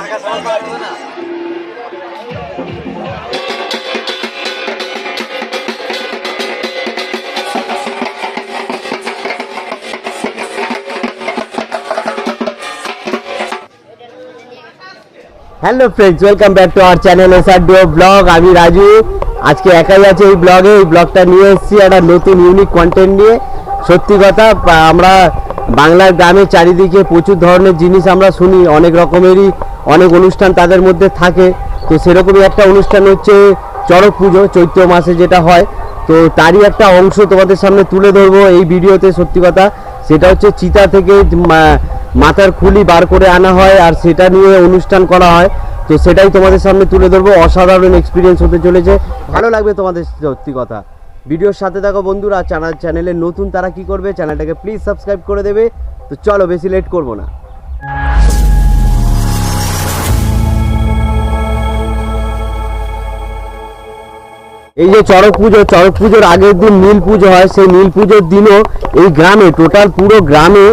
Hello friends welcome back to our channel S R deo blog আমি রাজু। আজকে একাই আছে এই ব্লগে এই ব্লগটা নিয়ে এসেছি একটা নতুন ইউনিক কন্টেন্ট নিয়ে। সত্যি কথা আমরা বাংলার গ্রামে চারিদিকে প্রচুর ধরনের জিনিস আমরা শুনি, অনেক রকমেরই অনেক অনুষ্ঠান তাদের মধ্যে থাকে। তো সেরকমই একটা অনুষ্ঠান হচ্ছে চড়ক পুজো, চৈত্র মাসে যেটা হয়। তো তারই একটা অংশ তোমাদের সামনে তুলে ধরবো এই ভিডিওতে, সত্যি কথা। সেটা হচ্ছে চিতা থেকে মাথার খুলি বার করে আনা হয় আর সেটা নিয়ে অনুষ্ঠান করা হয়। তো সেটাই তোমাদের সামনে তুলে ধরবো। অসাধারণ এক্সপিরিয়েন্স হতে চলেছে। ভালো লাগবে তোমাদের, সত্যি কথা। ভিডিওর সাথে থাকো বন্ধুরা, চ্যানেল চ্যানেলে নতুন তারা কি করবে, চ্যানেলটাকে প্লিজ সাবস্ক্রাইব করে দেবে। তো চলো বেশি লেট করব না। এই যে চড়ক পুজো, চড়ক পুজোর আগের দিন নীল পুজো হয়। সেই নীল পুজোর দিনও এই গ্রামে টোটাল পুরো গ্রামে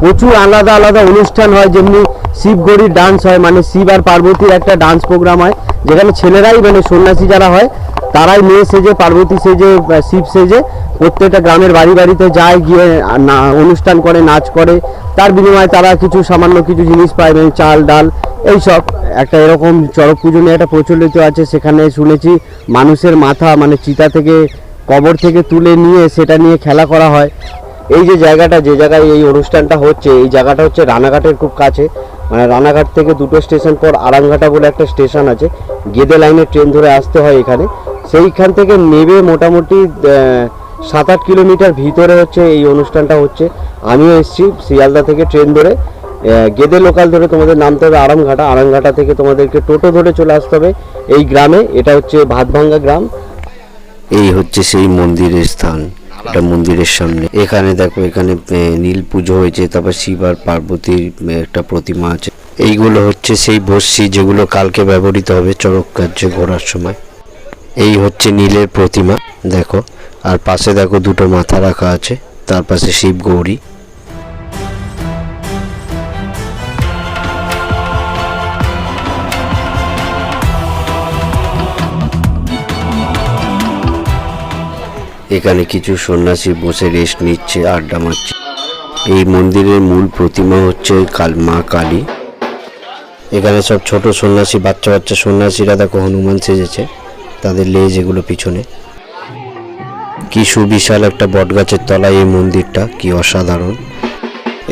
প্রচুর আলাদা আলাদা অনুষ্ঠান হয়। যেমনি শিবগড়ির ডান্স হয় মানে শিব আর পার্বতীর একটা ডান্স প্রোগ্রাম হয়, যেখানে ছেলেরাই মানে সন্ন্যাসী যারা হয় তারাই মেয়ে সেজে, পার্বতী সেজে শিব সেজে প্রত্যেকটা গ্রামের বাড়ি বাড়িতে যায়, গিয়ে না- অনুষ্ঠান করে, নাচ করে। তার বিনিময়ে তারা কিছু সামান্য কিছু জিনিস পায় মানে চাল, ডাল, এইসব। একটা এরকম চড়ক পুজো নিয়ে একটা প্রচলিত আছে, সেখানে শুনেছি মানুষের মাথা মানে চিতা থেকে, কবর থেকে তুলে নিয়ে সেটা নিয়ে খেলা করা হয়। এই যে জায়গাটা, যে জায়গায় এই অনুষ্ঠানটা হচ্ছে, এই জায়গাটা হচ্ছে রানাঘাটের খুব কাছে। মানে রানাঘাট থেকে দুটো স্টেশন পর আরামঘাটা বলে একটা স্টেশন আছে। গেদে লাইনে ট্রেন ধরে আসতে হয় এখানে। সেইখান থেকে নেবে মোটামুটি সাত আট কিলোমিটার ভিতরে হচ্ছে এই অনুষ্ঠানটা হচ্ছে। আমিও এসেছি শিয়ালদা থেকে ট্রেন ধরে। গেদে লোকাল ধরে তোমাদের নামতে হবে আরামঘাটা। আরামঘাটা থেকে তোমাদেরকে টোটো ধরে চলে আসতে হবে এই গ্রামে। এটা হচ্ছে ভাতভাঙ্গা গ্রাম। এই হচ্ছে সেই মন্দিরের স্থান। এটা মন্দিরের সামনে। এখানে দেখো, এখানে নীল পুজো হয়েছে, তারপর শিব আর পার্বতীর একটা প্রতিমা আছে। এইগুলো হচ্ছে সেই বর্ষি যেগুলো কালকে ব্যবহৃত হবে চড়ক কার্যে ঘোরার সময়। এই হচ্ছে নীলের প্রতিমা, দেখো। আর পাশে দেখো দুটো মাথা রাখা আছে, তার পাশে শিব গৌরী। এখানে কিছু সন্ন্যাসী বসে রেস্ট নিচ্ছে, আড্ডা মারছে। এই মন্দিরের মূল প্রতিমা হচ্ছে কাল, মা কালী। এখানে সব ছোট সন্ন্যাসী বাচ্চা বাচ্চা সন্ন্যাসীরা দেখো হনুমান সেজেছে। তাদের লেজ এগুলো পিছনে। কি সুবিশাল একটা বটগাছের তলায় এই মন্দিরটা, কি অসাধারণ।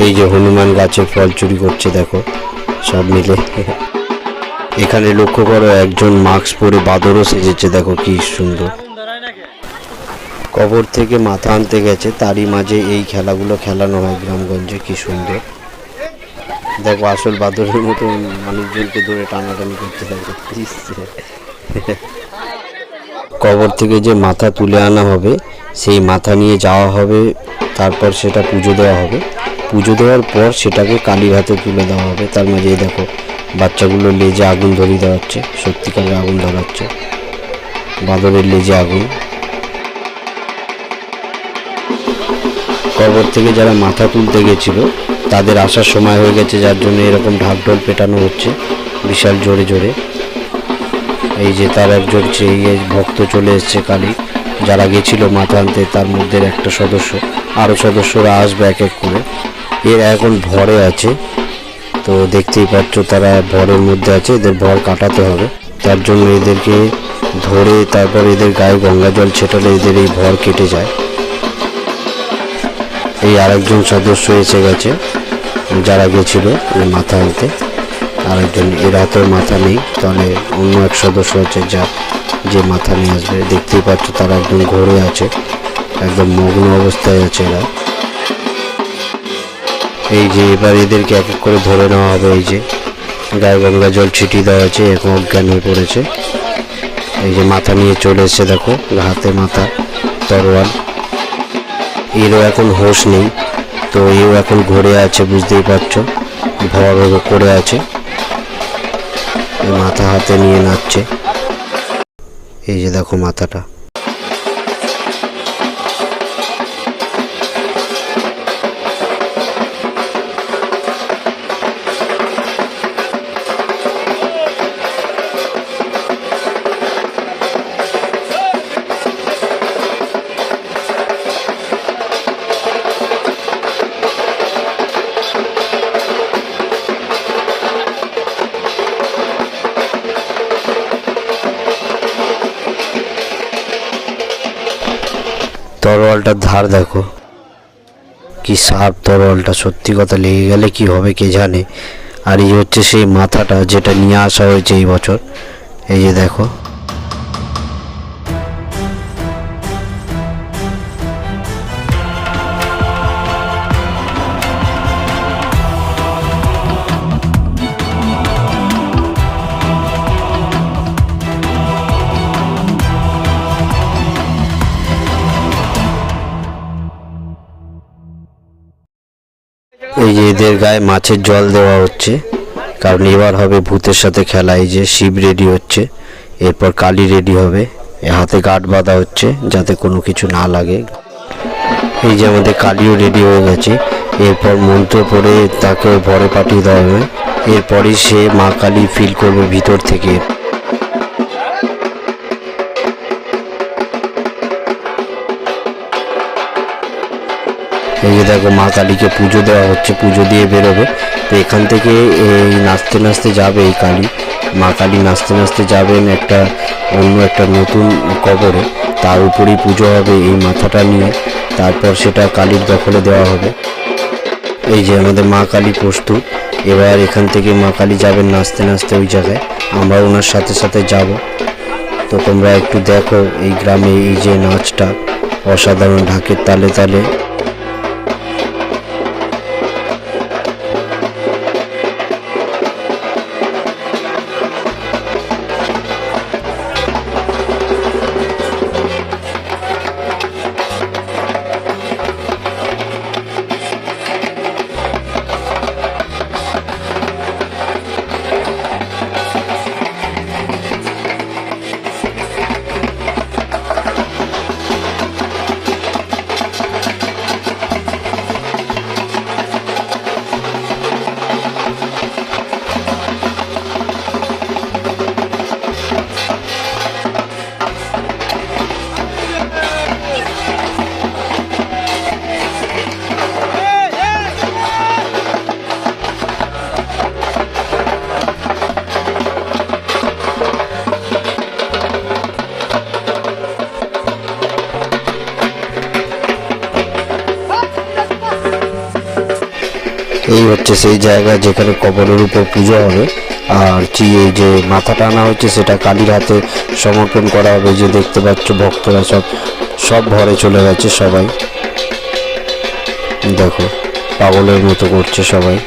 এই যে হনুমান গাছের ফল চুরি করছে, দেখো, সব মিলে। এখানে লক্ষ্য করো, একজন মাস্ক পরে বাদরও সেজেছে, দেখো কি সুন্দর। কবর থেকে মাথা আনতে গেছে, তারই মাঝে এই খেলাগুলো খেলানো হয় গ্রামগঞ্জে, কি সুন্দর। দেখো, আসল বাদরের মতো মানুষজনকে ধরে টানাটানি করতে থাকে। কবর থেকে যে মাথা তুলে আনা হবে, সেই মাথা নিয়ে যাওয়া হবে, তারপর সেটা পুজো দেওয়া হবে। পুজো দেওয়ার পর সেটাকে কালীর হাতে তুলে দেওয়া হবে। তার মাঝে দেখো, বাচ্চাগুলো লেজে আগুন ধরিয়ে দেওয়া হচ্ছে সত্যিকারের আগুন ধরাচ্ছে। বাদরের লেজে আগুন। কবর থেকে যারা মাথা তুলতে গেছিল, তাদের আসার সময় হয়ে গেছে, যার জন্য এরকম ঢাকঢোল পেটানো হচ্ছে, বিশাল জোরে জোরে। এই যে তার একজন সেই ভক্ত চলে এসছে কালী, যারা গেছিল মাথা আনতে তার মধ্যে একটা সদস্য। আরও সদস্যরা আসবে এক এক করে। এরা এখন ভরে আছে। তো দেখতেই পাচ্ছ তারা ভরের মধ্যে আছে, এদের ভর কাটাতে হবে। তার জন্য এদেরকে ধরে তারপর এদের গায়ে গঙ্গা জল ছেটালে এদের এই ভর কেটে যায়। এই আরেকজন সদস্য এসে গেছে, যারা গেছিল মাথা আনতে আরেকজন এর হাতের মাথা নেই, তাহলে অন্য এক সদস্য আছে যা যে মাথা নিয়ে আসবে। দেখতেই পাচ্ছ তারা একদম ঘোরে আছে, একদম মগ্ন অবস্থায় আছে এরা। এই যে এবার এদেরকে এক করে ধরে নেওয়া হবে, এই যে গায়ে গঙ্গা জল ছিটিয়ে দেওয়া আছে এখন অজ্ঞান হয়ে পড়েছে। এই যে মাথা নিয়ে চলে এসেছে, দেখো হাতে মাথা, তরোয়াল। এরও এখন হোশ নেই, তো এও এখন ঘুরে আছে, বুঝতেই পারছ ভর করে আছে। মাথা হাতে নিয়ে নাচছে। এই যে দেখো মাথাটা। তরোয়ালটার ধার দেখো। কি সাপ তরোয়ালটা, সত্যি কথা লেগে গেলে কি হবে কে জানে। আর এই হচ্ছে সেই মাথাটা যেটা নিয়ে আসা হয়েছে এই বছর। এই যে দেখো। এদের গায়ে মাছের জল দেওয়া হচ্ছে। কারণ এবার হবে ভূতের সাথে খেলা, এই যে শিব রেডি হচ্ছে। এরপর কালী রেডি হবে। এ হাতে গাঁট বাঁধা হচ্ছে যাতে কোনো কিছু না লাগে। এই যে আমাদের কালীও রেডি হয়ে গেছে। এরপর মন্ত্র পড়ে তাকে ভরে পাঠিয়ে দেওয়া হবে। এরপরই সে মা কালী ফিল করবে ভিতর থেকে। এই দেখো মা কালীকে পুজো দেওয়া হচ্ছে, পুজো দিয়ে বেরোবে। তো এখান থেকে এই নাচতে নাচতে যাবে এই কালী। মা কালী নাচতে নাচতে যাবেন একটা অন্য একটা নতুন কবরে। তার উপরেই পুজো হবে এই মাথাটা নিয়ে। তারপর সেটা কালীর দখলে দেওয়া হবে। এই যে আমাদের মা কালী প্রস্তুত। এবার এখান থেকে মা কালী যাবেন নাচতে নাচতে ওই জায়গায়। আমরা ওনার সাথে সাথে যাব। তো তোমরা একটু দেখো এই গ্রামে এই যে নাচটা। অসাধারণ ঢাকের তালে তালে। এই হচ্ছে সেই জায়গা যেখানে কবরের উপর পুজো হবে। আর কি এই যে মাথাটা আনা হচ্ছে, সেটা কালীর হাতে সমর্পণ করা হবে। যে দেখতে পাচ্ছ ভক্তরা সব সব ঘরে চলে গেছে সবাই। দেখো, পাগলের মতো করছে সবাই।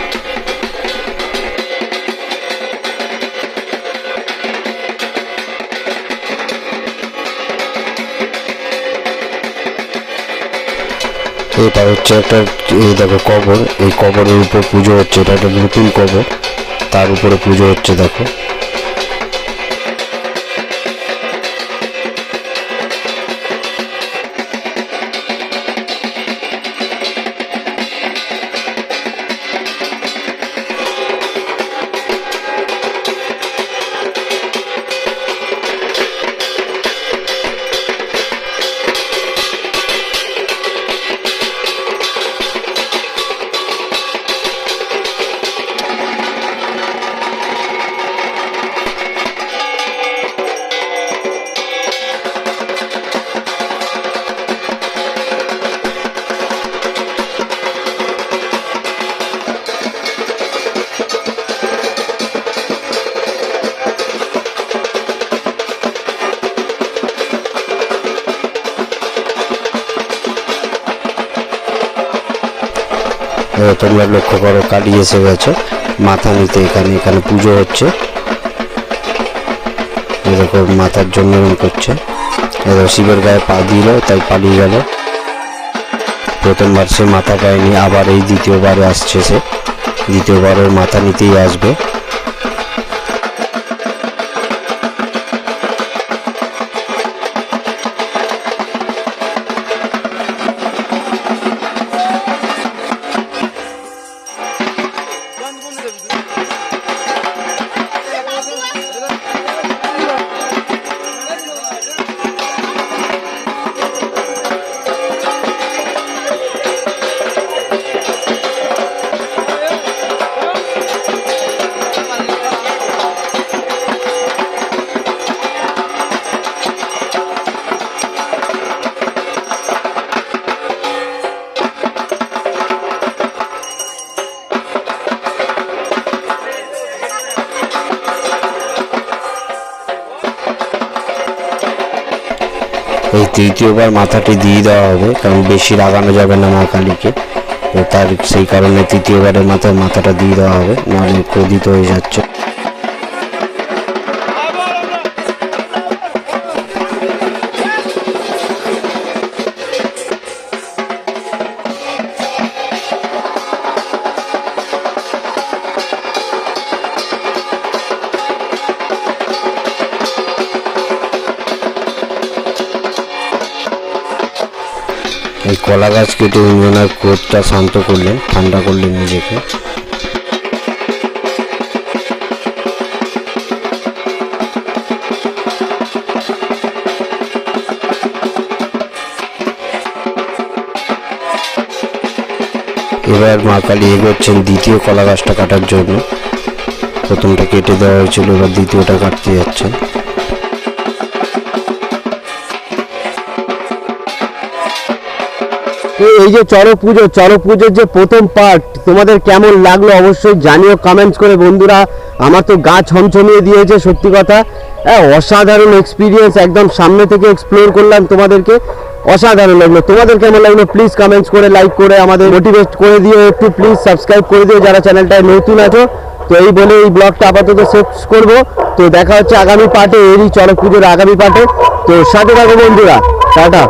এটা হচ্ছে একটা, এই দেখো কবর, এই কবরের উপর পুজো হচ্ছে, এটা একটা নতুন কবর, তার উপরে পুজো হচ্ছে, দেখো। তোমরা লক্ষ্য করো, কালী এসে গেছে। মাথা নিতে এখানে এখানে পুজো হচ্ছে। এরকম মাথার জন্য করছে। এবার শিবের গায়ে পা দিল, তাই পালিয়ে গেল। প্রথমবার সে মাথা পায়নি, আবার এই দ্বিতীয়বারে আসছে সে। দ্বিতীয়বারের মাথা নিতেই আসবে। এই তৃতীয়বার মাথাটি দিয়ে দেওয়া হবে, কারণ বেশি লাগানো যাবে না মা কালীকে। তো তার সেই কারণে তৃতীয়বারের মাথায় মাথাটা দিয়ে দেওয়া হবে, নাহলে ক্রোধিত হয়ে যাচ্ছে। এই কলা গাছ কেটে উনি ওনার ক্রোধটা শান্ত করলেন ঠান্ডা করলেন নিজেকে। এবার মা কালী এগোচ্ছেন দ্বিতীয় কলা গাছটা কাটার জন্য। প্রথমটা কেটে দেওয়া হয়েছিল, এবার দ্বিতীয়টা কাটতে যাচ্ছেন। এই যে চড়ক পুজো চড়ক পুজোর যে প্রথম পার্ট তোমাদের কেমন লাগল অবশ্যই জানিও কমেন্টস করে বন্ধুরা। আমার তো গা ছমছমিয়ে দিয়েছে, সত্যি কথা। হ্যাঁ অসাধারণ এক্সপিরিয়েন্স একদম সামনে থেকে এক্সপ্লোর করলাম তোমাদেরকে। অসাধারণ লাগল। তোমাদের কেমন লাগল? প্লিজ কমেন্টস করে লাইক করে, আমাদের মোটিভেট করে দিও একটু প্লিজ সাবস্ক্রাইব করে দিও যারা চ্যানেলটায় নতুন আছো। তো এই বলে এই ব্লগটা আপাতত শেষ করব। তো দেখা হচ্ছে আগামী পার্টে এরই চড়ক পুজোর আগামী পার্টে তো সাথে থাকো বন্ধুরা। টাটা।